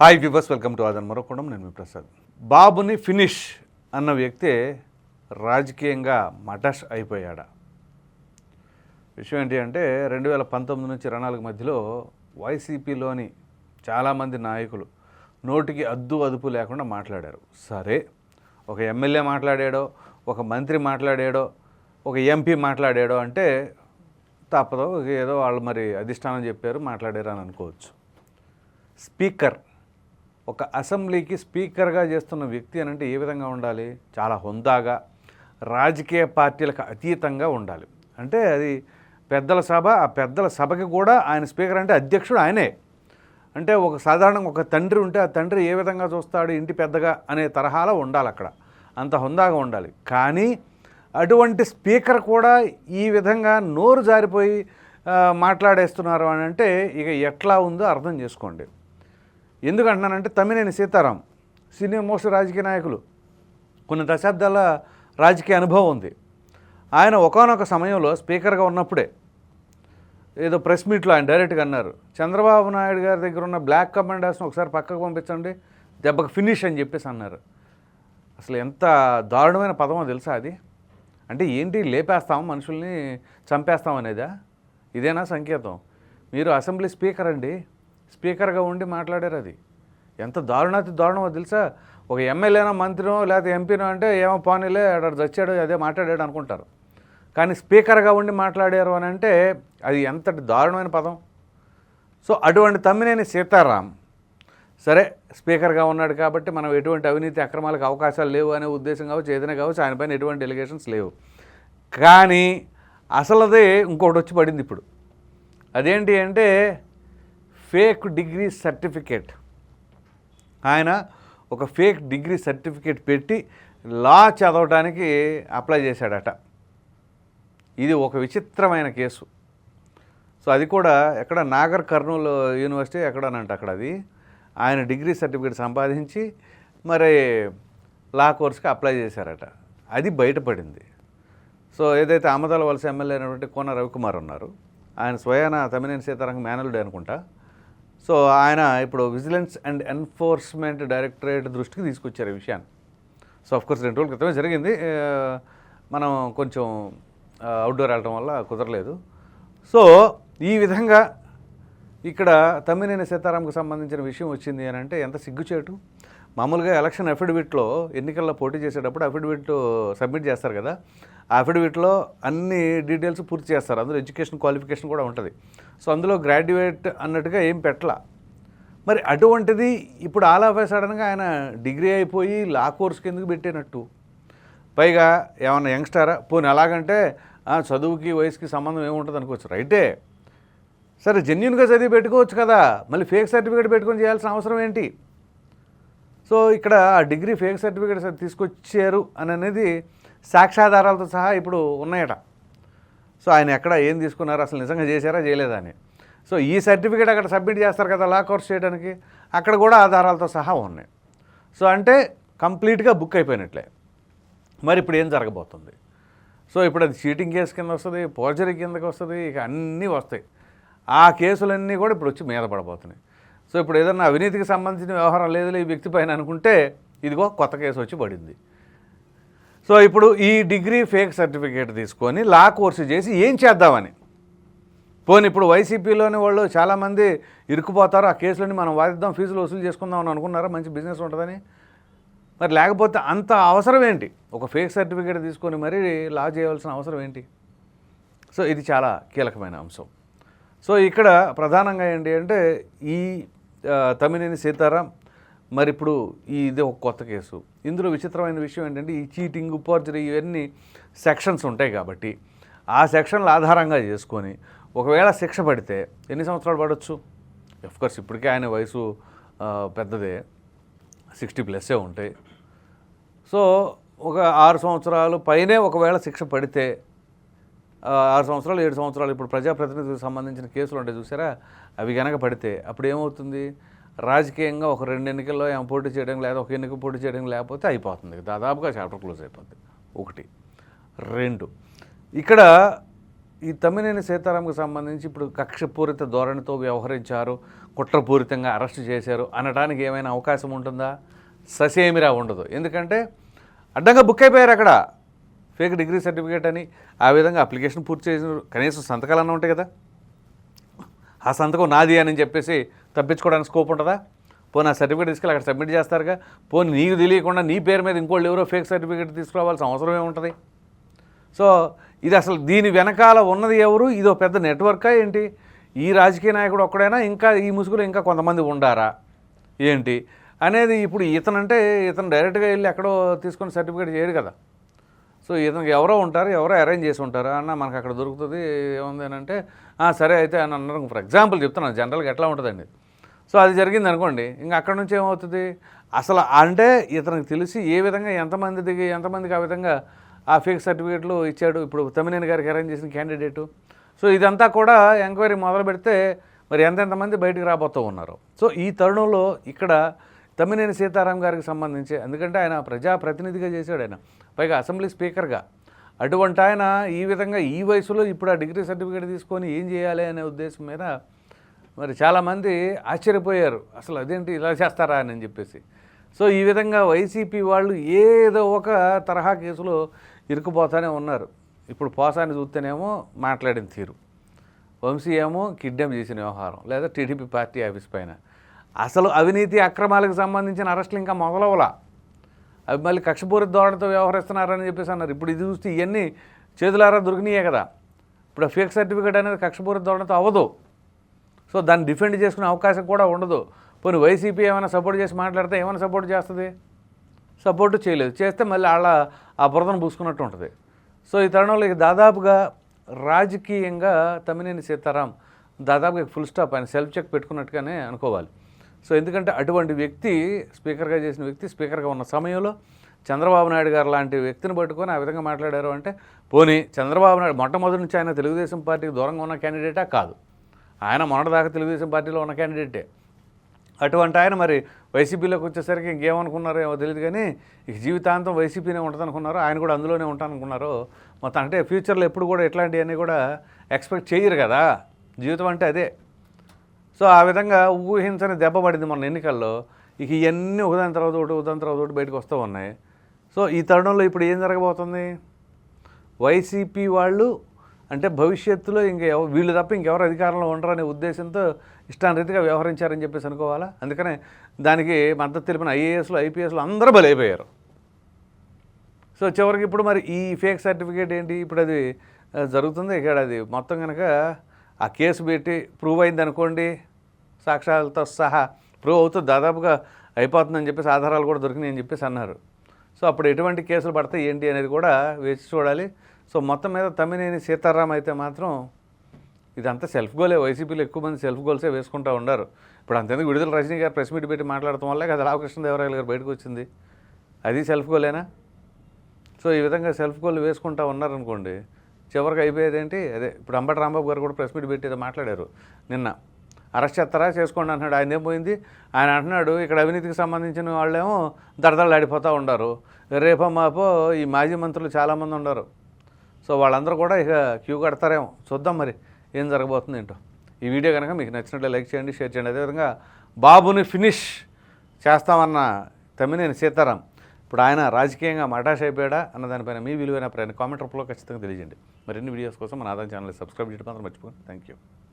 Hi viewers welcome to ఆదన్ మరొకడం నేను మీ ప్రసాద్ బాబుని ఫినిష్ అన్న వ్యక్తే రాజకీయంగా మటష్ అయిపోయాడా? విషయం ఏంటి అంటే రెండు వేల పంతొమ్మిది నుంచి ఇరవై మధ్యలో వైసీపీలోని చాలామంది నాయకులు నోటికి అద్దు అదుపు లేకుండా మాట్లాడారు. సరే ఒక ఎమ్మెల్యే మాట్లాడాడో ఒక మంత్రి మాట్లాడాడో ఒక ఎంపీ మాట్లాడాడో అంటే తప్పదో. ఏదో వాళ్ళు మరి అధిష్టానం చెప్పారు మాట్లాడారు అని అనుకోవచ్చు. స్పీకర్ ఒక అసెంబ్లీకి స్పీకర్గా చేస్తున్న వ్యక్తి అని అంటే ఏ విధంగా ఉండాలి? చాలా హుందాగా రాజకీయ పార్టీలకు అతీతంగా ఉండాలి. అంటే అది పెద్దల సభ ఆ పెద్దల సభకి కూడా ఆయన స్పీకర్ అంటే అధ్యక్షుడు ఆయనే. అంటే ఒక సాధారణంగా ఒక తండ్రి ఉంటే ఆ తండ్రి ఏ విధంగా చూస్తాడు? ఇంటి పెద్దగా అనే తరహాలో ఉండాలి అక్కడ. అంత హుందాగా ఉండాలి. కానీ అటువంటి స్పీకర్ కూడా ఈ విధంగా నోరు జారిపోయి మాట్లాడేస్తున్నారు అని అంటే ఇక ఎట్లా ఉందో అర్థం చేసుకోండి. ఎందుకు అంటున్నానంటే తమ్మినేని సీతారాం సీనియర్ మోస్ట్ రాజకీయ నాయకులు. కొన్ని దశాబ్దాల రాజకీయ అనుభవం ఉంది. ఆయన ఒకానొక సమయంలో స్పీకర్గా ఉన్నప్పుడే ఏదో ప్రెస్ మీట్లో ఆయన డైరెక్ట్గా అన్నారు చంద్రబాబు నాయుడు గారి దగ్గర ఉన్న బ్లాక్ కమాండర్స్ని ఒకసారి పక్కకు పంపించండి దెబ్బకు ఫినిష్ అని చెప్పేసి అన్నారు. అసలు ఎంత దారుణమైన పదమో తెలుసా అది? అంటే ఏంటి లేపేస్తాం మనుషుల్ని చంపేస్తాం అనేదా? ఇదేనా సంకేతం? మీరు అసెంబ్లీ స్పీకర్ అండి. స్పీకర్గా ఉండి మాట్లాడారు అది. ఎంత దారుణాతి దారుణమో తెలుసా? ఒక ఎమ్మెల్యేనో మంత్రినో లేకపోతే ఎంపీనో అంటే ఏమో పోనీలే ఆడ చచ్చాడు అదే మాట్లాడాడు అనుకుంటారు. కానీ స్పీకర్గా ఉండి మాట్లాడారు అని అంటే అది ఎంతటి దారుణమైన పదం. సో అటువంటి తమ్మినేని సీతారాం సరే స్పీకర్గా ఉన్నాడు కాబట్టి మనం ఎటువంటి అవినీతి అక్రమాలకు అవకాశాలు లేవు అనే ఉద్దేశం కావచ్చు ఏదైనా కావచ్చు ఆయన పైన ఎటువంటి డెలిగేషన్స్ లేవు. కానీ అసలదే ఇంకోటి వచ్చి పడింది ఇప్పుడు. అదేంటి అంటే ఫేక్ డిగ్రీ సర్టిఫికేట్. ఆయన ఒక ఫేక్ డిగ్రీ సర్టిఫికేట్ పెట్టి లా చదవడానికి అప్లై చేశాడట. ఇది ఒక విచిత్రమైన కేసు. సో అది కూడా ఎక్కడ నాగర్ కర్నూలు యూనివర్సిటీ ఎక్కడనంట అక్కడ అది ఆయన డిగ్రీ సర్టిఫికేట్ సంపాదించి మరి లా కోర్స్కి అప్లై చేశారట. అది బయటపడింది. సో ఏదైతే అమదాల వలస ఎమ్మెల్యే అయినటువంటి కోన రవికుమార్ ఉన్నారు ఆయన స్వయాన తమినేని సీతారాం మేనలుడే అనుకుంటా సో ఆయన ఇప్పుడు విజిలెన్స్ అండ్ ఎన్ఫోర్స్మెంట్ డైరెక్టరేట్ దృష్టికి తీసుకొచ్చారు ఈ విషయాన్ని. సో అఫ్కోర్స్ రెండు రోజుల క్రితమే జరిగింది. మనం కొంచెం అవుట్డోర్ వెళ్ళడం వల్ల కుదరలేదు. సో ఈ విధంగా ఇక్కడ తమ్మినేని సీతారాంకు సంబంధించిన విషయం వచ్చింది అని అంటే ఎంత సిగ్గుచేటు. మామూలుగా ఎలక్షన్ అఫిడవిట్లో ఎన్నికల్లో పోటీ చేసేటప్పుడు అఫిడవిట్ సబ్మిట్ చేస్తారు కదా. ఆ అఫిడవిట్లో అన్ని డీటెయిల్స్ పూర్తి చేస్తారు. అందులో ఎడ్యుకేషన్ క్వాలిఫికేషన్ కూడా ఉంటుంది. సో అందులో గ్రాడ్యుయేట్ అన్నట్టుగా ఏం పెట్టలా. మరి అటువంటిది ఇప్పుడు ఆల్ ఆఫ్ సడన్గా ఆయన డిగ్రీ అయిపోయి లా కోర్స్కి ఎందుకు పెట్టినట్టు? పైగా ఏమన్నా యంగ్స్టారా? పోనీ ఎలాగంటే ఆ, చదువుకి వయసుకి సంబంధం ఏముంటుంది అనుకోవచ్చు. రైటే. సరే జెన్యున్గా చదివి పెట్టుకోవచ్చు కదా. మళ్ళీ ఫేక్ సర్టిఫికేట్ పెట్టుకొని చేయాల్సిన అవసరం ఏంటి? సో ఇక్కడ ఆ డిగ్రీ ఫేక్ సర్టిఫికేట్ తీసుకొచ్చారు అని అనేది సాక్ష్యాధారాలతో సహా ఇప్పుడు ఉన్నాయట. సో ఆయన ఎక్కడ ఏం తీసుకున్నారు అసలు నిజంగా చేశారా చేయలేదా అని. సో ఈ సర్టిఫికేట్ అక్కడ సబ్మిట్ చేస్తారు కదా లా కోర్స్ చేయడానికి అక్కడ కూడా ఆధారాలతో సహా ఉన్నాయి. సో అంటే కంప్లీట్గా బుక్ అయిపోయినట్లే. మరి ఇప్పుడు ఏం జరగబోతుంది? సో ఇప్పుడు అది చీటింగ్ కేసు కింద వస్తుంది పోర్జరీ కిందకి వస్తుంది ఇక అన్నీ వస్తాయి. ఆ కేసులన్నీ కూడా ఇప్పుడు వచ్చి మీద పడబోతున్నాయి. సో ఇప్పుడు ఏదన్నా అవినీతికి సంబంధించిన వ్యవహారం లేదు ఈ వ్యక్తి పైన అనుకుంటే ఇదిగో కొత్త కేసు వచ్చి పడింది. సో ఇప్పుడు ఈ డిగ్రీ ఫేక్ సర్టిఫికేట్ తీసుకొని లా కోర్సు చేసి ఏం చేద్దామని? పోనీ ఇప్పుడు వైసీపీలోని వాళ్ళు చాలామంది ఇరుక్కుపోతారు ఆ కేసులని మనం వాదిద్దాం ఫీజులు వసూలు చేసుకుందాం అని అనుకున్నారా? మంచి బిజినెస్ ఉంటుందని? మరి లేకపోతే అంత అవసరం ఏంటి? ఒక ఫేక్ సర్టిఫికేట్ తీసుకొని మరీ లా చేయవలసిన అవసరం ఏంటి? సో ఇది చాలా కీలకమైన అంశం. సో ఇక్కడ ప్రధానంగా ఏంటి అంటే ఈ ఆ, తమ్మినేని సీతారాం మరి ఇప్పుడు ఈ ఇది ఒక కొత్త కేసు. ఇందులో విచిత్రమైన విషయం ఏంటంటే ఈ చీటింగ్ పోర్జరీ ఇవన్నీ సెక్షన్స్ ఉంటాయి కాబట్టి ఆ సెక్షన్లు ఆధారంగా చేసుకొని ఒకవేళ శిక్ష పడితే ఎన్ని సంవత్సరాలు పడవచ్చు కోర్స్ ఇప్పటికే ఆయన వయసు పెద్దదే. సిక్స్టీ ప్లస్సే ఉంటాయి. సో ఒక ఆరు సంవత్సరాలు పైనే ఒకవేళ శిక్ష పడితే ఆరు సంవత్సరాలు ఏడు సంవత్సరాలు ఇప్పుడు ప్రజాప్రతినిధులకు సంబంధించిన కేసులు ఉంటాయి చూసారా? అవి కనుక పడితే అప్పుడు ఏమవుతుంది? రాజకీయంగా ఒక రెండు ఎన్నికల్లో ఏమో పోటీ చేయడం లేదా ఒక ఎన్నిక పోటీ చేయడం లేకపోతే అయిపోతుంది. దాదాపుగా చాప్టర్ క్లోజ్ అయిపోతుంది ఒకటి. రెండు. ఇక్కడ ఈ తమ్మినేని సీతారాంకు సంబంధించి ఇప్పుడు కక్షపూరిత ధోరణితో వ్యవహరించారు కుట్రపూరితంగా అరెస్ట్ చేశారు అనడానికి ఏమైనా అవకాశం ఉంటుందా? ససేమిరా ఉండదు. ఎందుకంటే అడ్డంగా బుక్ అయిపోయారు అక్కడ. ఫేక్ డిగ్రీ సర్టిఫికేట్ అని. ఆ విధంగా అప్లికేషన్ పూర్తి చేసిన కనీసం సంతకాలన్నా ఉంటాయి కదా. ఆ సంతకం నాది అని చెప్పేసి తప్పించుకోవడానికి స్కోప్ ఉంటుందా? పోనీ ఆ సర్టిఫికేట్ తీసుకెళ్ళి అక్కడ సబ్మిట్ చేస్తారుగా? పోనీ నీకు తెలియకుండా నీ పేరు మీద ఇంకోళ్ళు ఎవరో ఫేక్ సర్టిఫికేట్ తీసుకురావాల్సిన అవసరం ఏముంటుంది? సో ఇది అసలు దీని వెనకాల ఉన్నది ఎవరు? ఇది ఒక పెద్ద నెట్వర్కా ఏంటి? ఈ రాజకీయ నాయకుడు ఒక్కడైనా ఇంకా ఈ ముసుగులో ఇంకా కొంతమంది ఉండారా? ఏంటి? అనేది ఇప్పుడు ఇతనంటే ఇతను డైరెక్ట్గా వెళ్ళి ఎక్కడో తీసుకొని సర్టిఫికేట్ చేయడు కదా. సో ఇతనికి ఎవరో ఉంటారు ఎవరో అరేంజ్ చేసి ఉంటారు. అన్న మనకు అక్కడ దొరుకుతుంది ఏముంది అని అంటే సరే అయితే అని అన్నారు. ఫర్ ఎగ్జాంపుల్ చెప్తున్నాను జనరల్గా ఎట్లా ఉంటుందండి? సో అది జరిగింది అనుకోండి. ఇంకా అక్కడ నుంచి ఏమవుతుంది? అసలు అంటే ఇతనికి తెలిసి ఏ విధంగా ఎంతమంది దిగి ఎంతమందికి ఆ విధంగా ఆ ఫేక్ సర్టిఫికేట్లు ఇచ్చాడు? ఇప్పుడు తమ్మినేని గారికి అరేంజ్ చేసిన క్యాండిడేటు సో ఇదంతా కూడా ఎంక్వైరీ మొదలు పెడితే మరి ఎంతెంతమంది బయటికి రాబోతూ ఉన్నారు? సో ఈ తరుణంలో ఇక్కడ తమ్మినేని సీతారాం గారికి సంబంధించి ఎందుకంటే ఆయన ప్రజాప్రతినిధిగా చేశాడు ఆయన. పైగా అసెంబ్లీ స్పీకర్గా. అటువంటి ఆయన ఈ విధంగా ఈ వయసులో ఇప్పుడు ఆ డిగ్రీ సర్టిఫికేట్ తీసుకొని ఏం చేయాలి అనే ఉద్దేశం మీద మరి చాలామంది ఆశ్చర్యపోయారు. అసలు అదేంటి ఇలా చేస్తారా అని చెప్పేసి. సో ఈ విధంగా వైసీపీ వాళ్ళు ఏదో ఒక తరహా కేసులో ఇరుక్కుపోతానే ఉన్నారు. ఇప్పుడు పోసాన్ని చూస్తేనేమో మాట్లాడిన తీరు. వంశీ ఏమో కిడ్నాప్ చేసిన వ్యవహారం లేదా టీడీపీ పార్టీ ఆఫీస్ పైన. అసలు అవినీతి అక్రమాలకు సంబంధించిన అరెస్టులు ఇంకా మొదలవలా అవి మళ్ళీ కక్షపూరిత ధోరణితో వ్యవహరిస్తున్నారని చెప్పేసి అన్నారు. ఇప్పుడు ఇది చూస్తే ఇవన్నీ చేతులారా దొరికినాయే కదా. ఇప్పుడు ఫేక్ సర్టిఫికేట్ అనేది కక్షపూరిత ధోరణితో అవ్వదు. సో దాన్ని డిఫెండ్ చేసుకునే అవకాశం కూడా ఉండదు. పోనీ వైసీపీ ఏమైనా సపోర్ట్ చేసి మాట్లాడితే ఏమైనా సపోర్ట్ చేస్తుంది? సపోర్ట్ చేయలేదు. చేస్తే మళ్ళీ వాళ్ళ ఆ బురదను పూసుకున్నట్టు ఉంటుంది. సో ఈ తరుణంలో దాదాపుగా రాజకీయంగా తమ్మినేని సీతారాం దాదాపుగా ఫుల్ స్టాప్ ఆయన సెల్ఫ్ చెక్ పెట్టుకున్నట్టుగానే అనుకోవాలి. సో ఎందుకంటే అటువంటి వ్యక్తి స్పీకర్గా చేసిన వ్యక్తి స్పీకర్గా ఉన్న సమయంలో చంద్రబాబు నాయుడు గారు లాంటి వ్యక్తిని పట్టుకొని ఆ విధంగా మాట్లాడారు అంటే పోనీ చంద్రబాబు నాయుడు మొట్టమొదటి నుంచి ఆయన తెలుగుదేశం పార్టీకి దూరంగా ఉన్న క్యాండిడేటా కాదు. ఆయన మొన్నటిదాకా తెలుగుదేశం పార్టీలో ఉన్న క్యాండిడేటే అటువంటి ఆయన మరి వైసీపీలోకి వచ్చేసరికి ఇంకేమనుకున్నారో ఏమో తెలియదు కానీ ఇక జీవితాంతం వైసీపీనే ఉంటుందనుకున్నారు ఆయన కూడా అందులోనే ఉంటాననుకున్నారు మొత్తం అంటే ఫ్యూచర్లో ఎప్పుడు కూడా ఇట్లాంటివన్నీ కూడా ఎక్స్పెక్ట్ చేయరు కదా. జీవితం అంటే అదే. సో ఆ విధంగా ఊహించని దెబ్బ పడింది మన ఎన్నికల్లో. ఇక ఇవన్నీ ఒకదాని తర్వాత ఒకటి ఉదయం తర్వాత ఒకటి బయటకు వస్తూ ఉన్నాయి. సో ఈ తరుణంలో ఇప్పుడు ఏం జరగబోతుంది? వైసీపీ వాళ్ళు అంటే భవిష్యత్తులో ఇంక వీళ్ళు తప్ప ఇంకెవరు అధికారంలో ఉండరనే ఉద్దేశంతో ఇష్టానరీతిగా వ్యవహరించారని చెప్పేసి అనుకోవాలా? అందుకనే దానికి మద్దతు తెలిపిన ఐఏఎస్లు ఐపీఎస్లు అందరూ బలైపోయారు. సో చివరికి ఇప్పుడు మరి ఈ ఫేక్ సర్టిఫికేట్ ఏంటి? ఇప్పుడు అది జరుగుతుంది. ఇక్కడ అది మొత్తం కనుక ఆ కేసు పెట్టి ప్రూవ్ అయింది అనుకోండి సాక్ష్యాలతో సహా ప్రూవ్ అవుతుంది దాదాపుగా అయిపోతుందని చెప్పేసి ఆధారాలు కూడా దొరికినాయి అని చెప్పేసి అన్నారు. సో అప్పుడు ఎటువంటి కేసులు పడతాయి ఏంటి అనేది కూడా వేచి చూడాలి. సో మొత్తం మీద తమ్మినేని సీతారాం అయితే మాత్రం ఇదంతా సెల్ఫ్ గోలే వైసీపీలో ఎక్కువ మంది సెల్ఫ్ గోల్సే వేసుకుంటూ ఉన్నారు. ఇప్పుడు అంతేందుకు విడుదల రజనీ గారు ప్రెస్ మీట్ పెట్టి మాట్లాడటం వల్లే కదా రామకృష్ణదేవరాయలు గారు బయటకు వచ్చింది. అది సెల్ఫ్ గోలేనా? సో ఈ విధంగా సెల్ఫ్ గోల్ వేసుకుంటా ఉన్నారనుకోండి చివరికి అయిపోయేది ఏంటి? అదే ఇప్పుడు అంబటి రాంబాబు గారు కూడా ప్రెస్ మీట్ పెట్టి ఏదో మాట్లాడారు నిన్న. అరెస్ట్ చేస్తారా? చేసుకోండి అంటున్నాడు. ఆయన ఏమైంది పోయింది? ఆయన అంటున్నాడు ఇక్కడ అవినీతికి సంబంధించిన వాళ్ళేమో దడదళ్ళాడిపోతూ ఉండారు రేపో మాపో ఈ మాజీ మంత్రులు చాలామంది ఉన్నారు. సో వాళ్ళందరూ కూడా ఇక క్యూ కడతారేమో. చూద్దాం మరి ఏం జరగబోతుంది ఏంటో. ఈ వీడియో కనుక మీకు నచ్చినట్లు లైక్ చేయండి షేర్ చేయండి. అదేవిధంగా బాబుని ఫినిష్ చేస్తామన్న తమ్మినేని సీతారాం. ఇప్పుడు ఆయన రాజకీయంగా మటాష్ అయిపోయాడా అన్న దానిపైన మీ విలువైన ప్రయాణ కామెంట్ రూపంలో ఖచ్చితంగా తెలియజేయండి. మరిన్ని వీడియోస్ కోసం మన ఆదాయం ఛానల్ సబ్స్క్రైబ్ చేయడం మాత్రం మర్చిపోండి థ్యాంక్ యూ